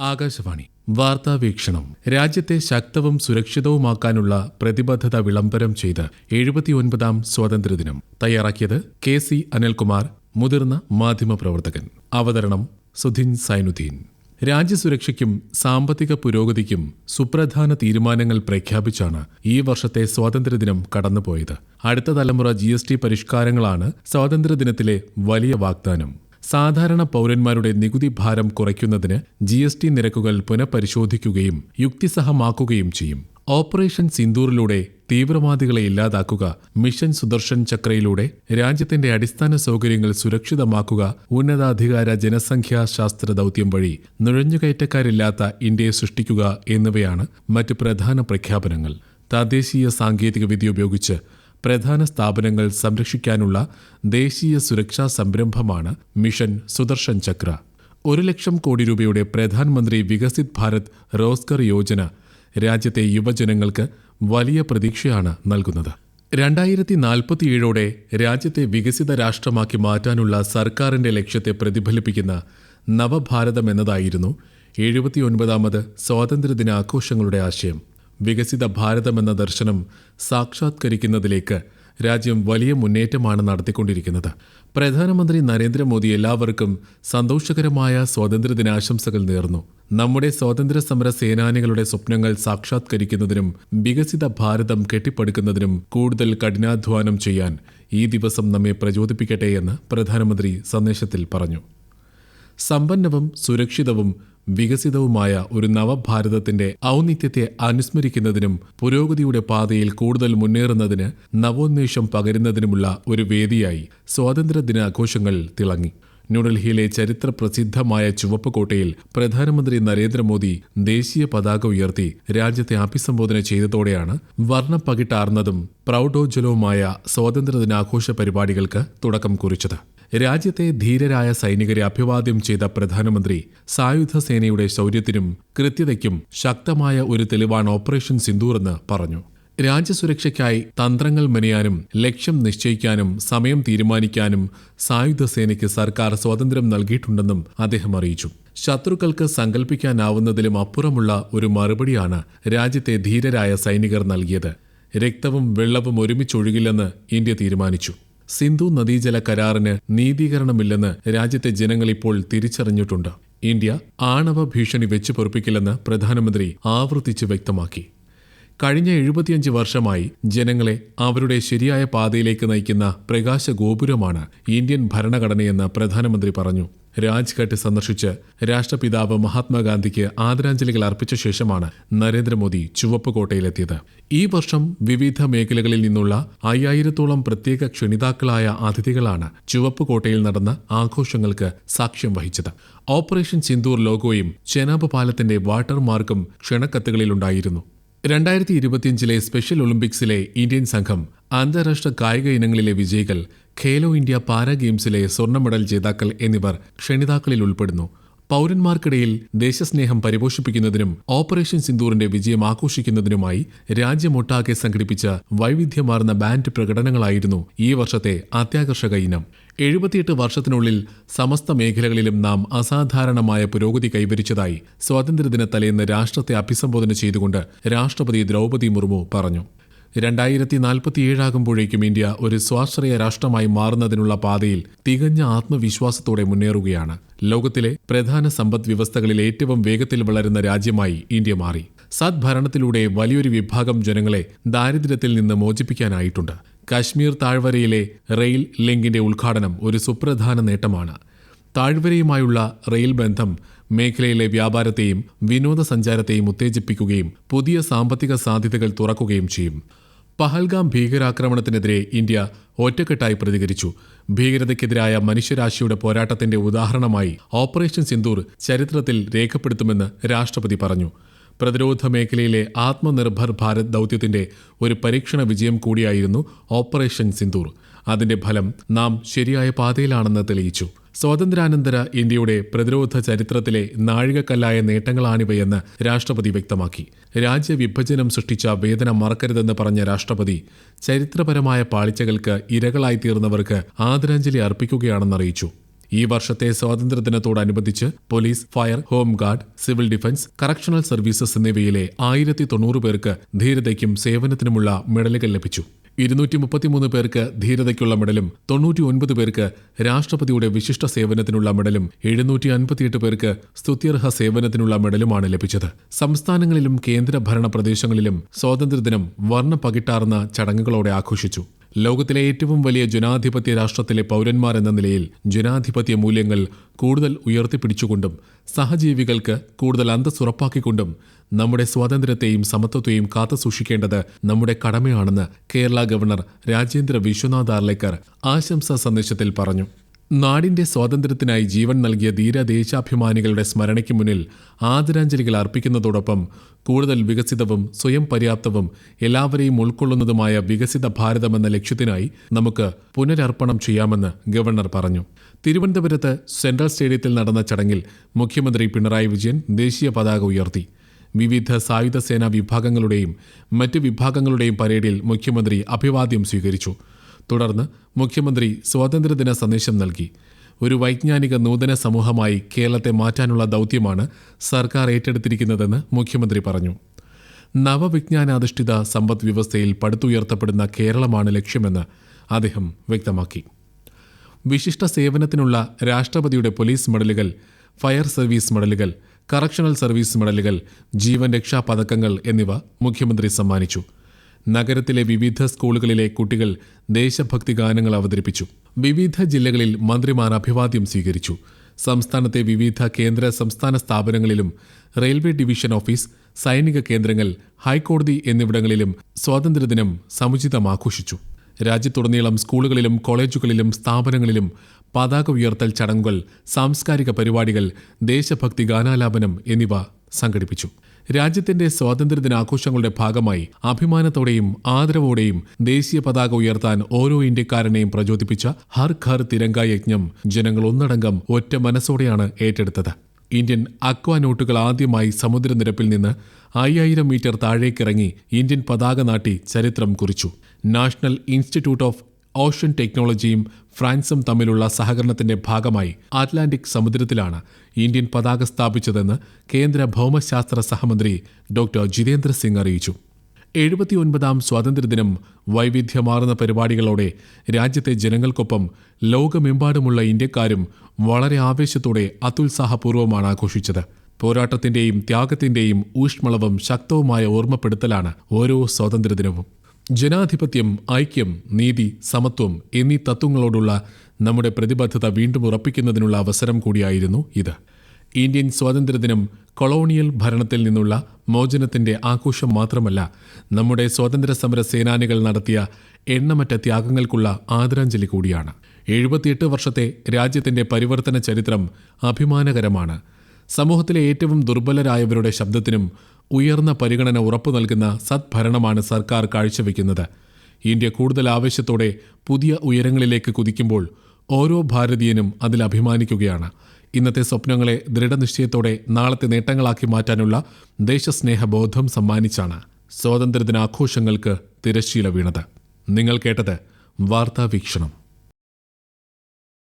ആകാശവാണി. വാർത്താ വീക്ഷണം. രാജ്യത്തെ ശക്തവും സുരക്ഷിതവുമാക്കാനുള്ള പ്രതിബദ്ധത വിളംബരം ചെയ്ത് എഴുപത്തിയൊൻപതാം സ്വാതന്ത്ര്യദിനം. തയ്യാറാക്കിയത് കെ സി അനിൽകുമാർ മുതിർന്ന മാധ്യമപ്രവർത്തകൻ. അവതരണം സുധിൻ സൈനുദ്ദീൻ. രാജ്യസുരക്ഷയ്ക്കും സാമ്പത്തിക പുരോഗതിക്കും സുപ്രധാന തീരുമാനങ്ങൾ പ്രഖ്യാപിച്ചാണ് ഈ വർഷത്തെ സ്വാതന്ത്ര്യദിനം കടന്നുപോയത്. അടുത്ത തലമുറ ജി പരിഷ്കാരങ്ങളാണ് സ്വാതന്ത്ര്യദിനത്തിലെ വലിയ വാഗ്ദാനം. സാധാരണ പൗരന്മാരുടെ നികുതി ഭാരം കുറയ്ക്കുന്നതിന് ജി എസ് ടി നിരക്കുകൾ പുനഃപരിശോധിക്കുകയും യുക്തിസഹമാക്കുകയും ചെയ്യും. ഓപ്പറേഷൻ സിന്ദൂറിലൂടെ തീവ്രവാദികളെ ഇല്ലാതാക്കുക മിഷൻ സുദർശൻ ചക്രയിലൂടെ രാജ്യത്തിന്റെ അടിസ്ഥാന സൗകര്യങ്ങൾ സുരക്ഷിതമാക്കുക ഉന്നതാധികാര ജനസംഖ്യാശാസ്ത്ര ദൗത്യം വഴി നുഴഞ്ഞുകയറ്റക്കാരില്ലാത്ത ഇന്ത്യയെ സൃഷ്ടിക്കുക എന്നിവയാണ് മറ്റ് പ്രധാന പ്രഖ്യാപനങ്ങൾ. തദ്ദേശീയ സാങ്കേതികവിദ്യ ഉപയോഗിച്ച് പ്രധാന സ്ഥാപനങ്ങൾ സംരക്ഷിക്കാനുള്ള ദേശീയ സുരക്ഷാ സംരംഭമാണ് മിഷൻ സുദർശൻ ചക്ര. ഒരു ലക്ഷം കോടി രൂപയുടെ പ്രധാനമന്ത്രി വികസിത് ഭാരത് റോസ്കർ യോജന രാജ്യത്തെ യുവജനങ്ങൾക്ക് വലിയ പ്രതീക്ഷയാണ് നൽകുന്നത്. രണ്ടായിരത്തി നാൽപ്പത്തിയേഴോടെ രാജ്യത്തെ വികസിത രാഷ്ട്രമാക്കി മാറ്റാനുള്ള സർക്കാരിന്റെ ലക്ഷ്യത്തെ പ്രതിഫലിപ്പിക്കുന്ന നവഭാരതം എന്നതായിരുന്നു എഴുപത്തിയൊൻപതാമത് സ്വാതന്ത്ര്യദിനാഘോഷങ്ങളുടെ ആശയം. വികസിത ഭാരതമെന്ന ദർശനം സാക്ഷാത്കരിക്കുന്നതിലേക്ക് രാജ്യം വലിയ മുന്നേറ്റമാണ് നടത്തിക്കൊണ്ടിരിക്കുന്നത്. പ്രധാനമന്ത്രി നരേന്ദ്രമോദി എല്ലാവർക്കും സന്തോഷകരമായ സ്വാതന്ത്ര്യദിനാശംസകൾ നേർന്നു. നമ്മുടെ സ്വാതന്ത്ര്യ സമര സേനാനികളുടെ സ്വപ്നങ്ങൾ സാക്ഷാത്കരിക്കുന്നതിനും വികസിത ഭാരതം കെട്ടിപ്പടുക്കുന്നതിനും കൂടുതൽ കഠിനാധ്വാനം ചെയ്യാൻ ഈ ദിവസം നമ്മെ പ്രചോദിപ്പിക്കട്ടെ എന്ന് പ്രധാനമന്ത്രി സന്ദേശത്തിൽ പറഞ്ഞു. സമ്പന്നവും സുരക്ഷിതവും വികസിതവുമായ ഒരു നവഭാരതത്തിന്റെ ഔന്നിത്യത്തെ അനുസ്മരിക്കുന്നതിനും പുരോഗതിയുടെ പാതയിൽ കൂടുതൽ മുന്നേറുന്നതിന് നവോന്മേഷം പകരുന്നതിനുമുള്ള ഒരു വേദിയായി സ്വാതന്ത്ര്യദിനാഘോഷങ്ങൾ തിളങ്ങി. ന്യൂഡൽഹിയിലെ ചരിത്ര പ്രസിദ്ധമായ ചുവപ്പ് കോട്ടയിൽ പ്രധാനമന്ത്രി നരേന്ദ്രമോദി ദേശീയ പതാക ഉയർത്തി രാജ്യത്തെ അഭിസംബോധന ചെയ്തതോടെയാണ് വർണപ്പകിട്ടാർന്നതും പ്രൗഢോജ്വലവുമായ സ്വാതന്ത്ര്യദിനാഘോഷ പരിപാടികൾക്ക് തുടക്കം കുറിച്ചത്. രാജ്യത്തെ ധീരരായ സൈനികരെ അഭിവാദ്യം ചെയ്ത പ്രധാനമന്ത്രി സായുധ സേനയുടെ ശൗര്യത്തിനും കൃത്യതയ്ക്കും ശക്തമായ ഒരു തെളിവാണ് ഓപ്പറേഷൻ സിന്ദൂർ എന്ന് പറഞ്ഞു. രാജ്യസുരക്ഷയ്ക്കായി തന്ത്രങ്ങൾ മെനയാനും ലക്ഷ്യം നിശ്ചയിക്കാനും സമയം തീരുമാനിക്കാനും സായുധ സേനയ്ക്ക് സർക്കാർ സ്വാതന്ത്ര്യം നൽകിയിട്ടുണ്ടെന്നും അദ്ദേഹം അറിയിച്ചു. ശത്രുക്കൾക്ക് സങ്കല്പിക്കാനാവുന്നതിലും അപ്പുറമുള്ള ഒരു മറുപടിയാണ് രാജ്യത്തെ ധീരരായ സൈനികർ നൽകിയത്. രക്തവും വെള്ളവും ഒരുമിച്ചൊഴുകില്ലെന്ന് ഇന്ത്യ തീരുമാനിച്ചു. സിന്ധു നദീജല കരാറിന് നീതീകരണമില്ലെന്ന് രാജ്യത്തെ ജനങ്ങൾ ഇപ്പോൾ തിരിച്ചറിഞ്ഞിട്ടുണ്ട്. ഇന്ത്യ ആണവ ഭീഷണി വെച്ചു പൊറുപ്പിക്കില്ലെന്ന് പ്രധാനമന്ത്രി ആവർത്തിച്ച് വ്യക്തമാക്കി. കഴിഞ്ഞ എഴുപത്തിയഞ്ച് വർഷമായി ജനങ്ങളെ അവരുടെ ശരിയായ പാതയിലേക്ക് നയിക്കുന്ന പ്രകാശ ഗോപുരമാണ് ഇന്ത്യൻ ഭരണഘടനയെന്ന് പ്രധാനമന്ത്രി പറഞ്ഞു. രാജ്ഘട്ട് സന്ദർശിച്ച് രാഷ്ട്രപിതാവ് മഹാത്മാഗാന്ധിക്ക് ആദരാഞ്ജലികൾ അർപ്പിച്ച ശേഷമാണ് നരേന്ദ്രമോദി ചുവപ്പ് കോട്ടയിലെത്തിയത് ഈ വർഷം വിവിധ മേഖലകളിൽ നിന്നുള്ള അയ്യായിരത്തോളം പ്രത്യേക ക്ഷണിതാക്കളായ അതിഥികളാണ് ചുവപ്പ് കോട്ടയിൽ നടന്ന ആഘോഷങ്ങൾക്ക് സാക്ഷ്യം വഹിച്ചത്. ഓപ്പറേഷൻ സിന്ദൂർ ലോഗോയും ചെനാബ് പാലത്തിന്റെ വാട്ടർമാർക്കും ക്ഷണക്കത്തുകളിലുണ്ടായിരുന്നു രണ്ടായിരത്തി ഇരുപത്തിയഞ്ചിലെ സ്പെഷ്യൽ ഒളിമ്പിക്സിലെ ഇന്ത്യൻ സംഘം അന്താരാഷ്ട്ര കായിക ഇനങ്ങളിലെ വിജയികൾ ഖേലോ ഇന്ത്യ പാരാ ഗെയിംസിലെ സ്വർണ മെഡൽ ജേതാക്കൾ എന്നിവർ ക്ഷണിതാക്കളിൽ ഉൾപ്പെടുന്നു. പൗരന്മാർക്കിടയിൽ ദേശസ്നേഹം പരിപോഷിപ്പിക്കുന്നതിനും ഓപ്പറേഷൻ സിന്ദൂറിന്റെ വിജയം ആഘോഷിക്കുന്നതിനുമായി രാജ്യമൊട്ടാകെ സംഘടിപ്പിച്ച വൈവിധ്യമാർന്ന ബാൻഡ് പ്രകടനങ്ങളായിരുന്നു ഈ വർഷത്തെ അത്യാകർഷക ഇനം. എഴുപത്തിയെട്ട് വർഷത്തിനുള്ളിൽ സമസ്ത മേഖലകളിലും നാം അസാധാരണമായ പുരോഗതി കൈവരിച്ചതായി സ്വാതന്ത്ര്യദിന തലേന്ന് രാഷ്ട്രത്തെ അഭിസംബോധന ചെയ്തുകൊണ്ട് രാഷ്ട്രപതി ദ്രൗപദി മുർമു പറഞ്ഞു. രണ്ടായിരത്തി നാൽപ്പത്തിയേഴാകുമ്പോഴേക്കും ഇന്ത്യ ഒരു സ്വാശ്രയ രാഷ്ട്രമായി മാറുന്നതിനുള്ള പാതയിൽ തികഞ്ഞ ആത്മവിശ്വാസത്തോടെ മുന്നേറുകയാണ്. ലോകത്തിലെ പ്രധാന സമ്പദ് വ്യവസ്ഥകളിൽ ഏറ്റവും വേഗത്തിൽ വളരുന്ന രാജ്യമായി ഇന്ത്യ മാറി. സദ്ഭരണത്തിലൂടെ വലിയൊരു വിഭാഗം ജനങ്ങളെ ദാരിദ്ര്യത്തിൽ നിന്ന് മോചിപ്പിക്കാനായിട്ടുണ്ട്. കാശ്മീർ താഴ്വരയിലെ റെയിൽ ലിങ്കിന്റെ ഉദ്ഘാടനം ഒരു സുപ്രധാന നേട്ടമാണ്. താഴ്വരയുമായുള്ള റെയിൽ ബന്ധം മേഖലയിലെ വ്യാപാരത്തെയും വിനോദസഞ്ചാരത്തെയും ഉത്തേജിപ്പിക്കുകയും പുതിയ സാമ്പത്തിക സാധ്യതകൾ തുറക്കുകയും ചെയ്യും. പഹൽഗാം ഭീകരാക്രമണത്തിനെതിരെ ഇന്ത്യ ഒറ്റക്കെട്ടായി പ്രതികരിച്ചു. ഭീകരതയ്ക്കെതിരായ മനുഷ്യരാശിയുടെ പോരാട്ടത്തിന്റെ ഉദാഹരണമായി ഓപ്പറേഷൻ സിന്ദൂർ ചരിത്രത്തിൽ രേഖപ്പെടുത്തുമെന്ന് രാഷ്ട്രപതി പറഞ്ഞു. പ്രതിരോധ മേഖലയിലെ ആത്മനിർഭർ ഭാരത് ദൗത്യത്തിന്റെ ഒരു പരീക്ഷണ വിജയം കൂടിയായിരുന്നു ഓപ്പറേഷൻ സിന്ദൂർ. അതിന്റെ ഫലം നാം ശരിയായ പാതയിലാണെന്ന് തെളിയിച്ചു. സ്വാതന്ത്ര്യാനന്തര ഇന്ത്യയുടെ പ്രതിരോധ ചരിത്രത്തിലെ നാഴികക്കല്ലായ നേട്ടങ്ങളാണിവയെന്ന് രാഷ്ട്രപതി വ്യക്തമാക്കി. രാജ്യവിഭജനം സൃഷ്ടിച്ച വേദന മറക്കരുതെന്ന് പറഞ്ഞ രാഷ്ട്രപതി ചരിത്രപരമായ പാളിച്ചകൾക്ക് ഇരകളായിത്തീർന്നവർക്ക് ആദരാഞ്ജലി അർപ്പിക്കുകയാണെന്നറിയിച്ചു. ഈ വർഷത്തെ സ്വാതന്ത്ര്യദിനത്തോടനുബന്ധിച്ച് police fire home guard civil defence correctional services എന്നിവയിലെ ആയിരത്തി തൊണ്ണൂറ് പേർക്ക് ധീരതയ്ക്കും സേവനത്തിനുമുള്ള മെഡലുകൾ ലഭിച്ചു. ഇരുന്നൂറ്റി മുപ്പത്തിമൂന്ന് പേർക്ക് ധീരതയ്ക്കുള്ള മെഡലും തൊണ്ണൂറ്റി ഒൻപത് പേർക്ക് രാഷ്ട്രപതിയുടെ വിശിഷ്ട സേവനത്തിനുള്ള മെഡലും എഴുന്നൂറ്റി അൻപത്തിയെട്ട് പേർക്ക് സ്തുത്യർഹ സേവനത്തിനുള്ള മെഡലുമാണ് ലഭിച്ചത്. സംസ്ഥാനങ്ങളിലും കേന്ദ്രഭരണ പ്രദേശങ്ങളിലും സ്വാതന്ത്ര്യദിനം വർണ പകിട്ടാർന്ന ചടങ്ങുകളോടെ ആഘോഷിച്ചു. ലോകത്തിലെ ഏറ്റവും വലിയ ജനാധിപത്യ രാഷ്ട്രത്തിലെ പൗരന്മാർ എന്ന നിലയിൽ ജനാധിപത്യ മൂല്യങ്ങൾ കൂടുതൽ ഉയർത്തിപ്പിടിച്ചുകൊണ്ടും സഹജീവികൾക്ക് കൂടുതൽ അന്തസ്സുറപ്പാക്കിക്കൊണ്ടും നമ്മുടെ സ്വാതന്ത്ര്യത്തെയും സമത്വത്തെയും കാത്തുസൂക്ഷിക്കേണ്ടത് നമ്മുടെ കടമയാണെന്ന് കേരള ഗവർണർ രാജേന്ദ്ര വിശ്വനാഥ് ആർലേക്കർ ആശംസാ സന്ദേശത്തിൽ പറഞ്ഞു നാടിന്റെ സ്വാതന്ത്ര്യത്തിനായി ജീവൻ നൽകിയ ധീര ദേശാഭിമാനികളുടെ സ്മരണയ്ക്ക് മുന്നിൽ ആദരാഞ്ജലികൾ അർപ്പിക്കുന്നതോടൊപ്പം കൂടുതൽ വികസിതവും സ്വയം പര്യാപ്തവും എല്ലാവരെയും ഉൾക്കൊള്ളുന്നതുമായ വികസിത ഭാരതമെന്ന ലക്ഷ്യത്തിനായി നമുക്ക് പുനരർപ്പണം ചെയ്യാമെന്ന് ഗവർണർ പറഞ്ഞു. തിരുവനന്തപുരത്ത് സെൻട്രൽ സ്റ്റേഡിയത്തിൽ നടന്ന ചടങ്ങിൽ മുഖ്യമന്ത്രി പിണറായി വിജയൻ ദേശീയ പതാക ഉയർത്തി. വിവിധ സായുധ സേനാ വിഭാഗങ്ങളുടെയും മറ്റ് വിഭാഗങ്ങളുടെയും പരേഡിൽ മുഖ്യമന്ത്രി അഭിവാദ്യം സ്വീകരിച്ചു. തുടർന്ന് മുഖ്യമന്ത്രി സ്വാതന്ത്ര്യദിന സന്ദേശം നൽകി. ഒരു വൈജ്ഞാനിക നൂതന സമൂഹമായി കേരളത്തെ മാറ്റാനുള്ള ദൗത്യമാണ് സർക്കാർ ഏറ്റെടുത്തിരിക്കുന്നതെന്ന് മുഖ്യമന്ത്രി പറഞ്ഞു. നവവിജ്ഞാനാധിഷ്ഠിത സമ്പദ് വ്യവസ്ഥയിൽ പടുത്തുയർത്തപ്പെടുന്ന കേരളമാണ് ലക്ഷ്യമെന്ന് അദ്ദേഹം വ്യക്തമാക്കി. വിശിഷ്ട സേവനത്തിനുള്ള രാഷ്ട്രപതിയുടെ പോലീസ് മെഡലുകൾ ഫയർ സർവീസ് മെഡലുകൾ കറക്ഷണൽ സർവീസ് മെഡലുകൾ ജീവൻ രക്ഷാ പതക്കങ്ങൾ എന്നിവ മുഖ്യമന്ത്രി സമ്മാനിച്ചു. നഗരത്തിലെ വിവിധ സ്കൂളുകളിലെ കുട്ടികൾ ദേശഭക്തി ഗാനങ്ങൾ അവതരിപ്പിച്ചു. വിവിധ ജില്ലകളിൽ മന്ത്രിമാർ അഭിവാദ്യം സ്വീകരിച്ചു. സംസ്ഥാനത്തെ വിവിധ കേന്ദ്ര സംസ്ഥാന സ്ഥാപനങ്ങളിലും റെയിൽവേ ഡിവിഷൻ ഓഫീസ് സൈനിക കേന്ദ്രങ്ങൾ ഹൈക്കോടതി എന്നിവിടങ്ങളിലും സ്വാതന്ത്ര്യദിനം സമുചിതം ആഘോഷിച്ചു. രാജ്യത്തുടനീളം സ്കൂളുകളിലും കോളേജുകളിലും സ്ഥാപനങ്ങളിലും പതാക ഉയർത്തൽ ചടങ്ങുകൾ സാംസ്കാരിക പരിപാടികൾ ദേശഭക്തി ഗാനാലാപനം എന്നിവ സംഘടിപ്പിച്ചു. രാജ്യത്തിന്റെ സ്വാതന്ത്ര്യദിനാഘോഷങ്ങളുടെ ഭാഗമായി അഭിമാനത്തോടെയും ആദരവോടെയും ദേശീയ പതാക ഉയർത്താൻ ഓരോ ഇന്ത്യക്കാരനെയും പ്രചോദിപ്പിച്ച ഹർ ഘർ തിരങ്ക യജ്ഞം ജനങ്ങൾ ഒന്നടങ്കം ഒറ്റ മനസ്സോടെയാണ് ഏറ്റെടുത്തത്. ഇന്ത്യൻ അക്വാനോട്ടുകൾ ആദ്യമായി സമുദ്രനിരപ്പിൽ നിന്ന് അയ്യായിരം മീറ്റർ താഴേക്കിറങ്ങി ഇന്ത്യൻ പതാക നാട്ടി ചരിത്രം കുറിച്ചു. നാഷണൽ ഇൻസ്റ്റിറ്റ്യൂട്ട് ഓഫ് ഓഷ്യൻ ടെക്നോളജിയും ഫ്രാൻസും തമ്മിലുള്ള സഹകരണത്തിന്റെ ഭാഗമായി അറ്റ്ലാന്റിക് സമുദ്രത്തിലാണ് ഇന്ത്യൻ പതാക സ്ഥാപിച്ചതെന്ന് കേന്ദ്ര ഭൗമശാസ്ത്ര സഹമന്ത്രി ഡോക്ടർ ജിതേന്ദ്ര സിംഗ് അറിയിച്ചു. എഴുപത്തിയൊൻപതാം സ്വാതന്ത്ര്യദിനം വൈവിധ്യമാർന്ന പരിപാടികളോടെ രാജ്യത്തെ ജനങ്ങൾക്കൊപ്പം ലോകമെമ്പാടുമുള്ള ഇന്ത്യക്കാരും വളരെ ആവേശത്തോടെ അത്യുത്സാഹപൂർവമാണ് ആഘോഷിച്ചത്. പോരാട്ടത്തിന്റെയും ത്യാഗത്തിന്റെയും ഊഷ്മളവും ശക്തവുമായ ഓർമ്മപ്പെടുത്തലാണ് ഓരോ സ്വാതന്ത്ര്യദിനവും. ജനാധിപത്യം ഐക്യം നീതി സമത്വം എന്നീ തത്വങ്ങളോടുള്ള നമ്മുടെ പ്രതിബദ്ധത വീണ്ടും ഉറപ്പിക്കുന്നതിനുള്ള അവസരം കൂടിയായിരുന്നു ഇത്. ഇന്ത്യൻ സ്വാതന്ത്ര്യദിനം കൊളോണിയൽ ഭരണത്തിൽ നിന്നുള്ള മോചനത്തിന്റെ ആഘോഷം മാത്രമല്ല നമ്മുടെ സ്വാതന്ത്ര്യ സമര സേനാനികൾ നടത്തിയ എണ്ണമറ്റ ത്യാഗങ്ങൾക്കുള്ള ആദരാഞ്ജലി കൂടിയാണ്. എഴുപത്തിയെട്ട് വർഷത്തെ രാജ്യത്തിന്റെ പരിവർത്തന ചരിത്രം അഭിമാനകരമാണ്. സമൂഹത്തിലെ ഏറ്റവും ദുർബലരായവരുടെ ശബ്ദത്തിനും ഉയർന്ന പരിഗണന ഉറപ്പു നൽകുന്ന സദ്ഭരണമാണ് സർക്കാർ കാഴ്ചവെക്കുന്നത്. ഇന്ത്യ കൂടുതൽ ആവേശത്തോടെ പുതിയ ഉയരങ്ങളിലേക്ക് കുതിക്കുമ്പോൾ ഓരോ ഭാരതീയനും അതിൽ അഭിമാനിക്കുകയാണ്. ഇന്നത്തെ സ്വപ്നങ്ങളെ ദൃഢനിശ്ചയത്തോടെ നാളത്തെ നേട്ടങ്ങളാക്കി മാറ്റാനുള്ള ദേശസ്നേഹബോധം സമ്മാനിച്ചാണ് സ്വാതന്ത്ര്യദിനാഘോഷങ്ങൾക്ക് തിരശ്ശീല വീണത്. നിങ്ങൾ കേട്ടത് വാർത്താ വീക്ഷണം.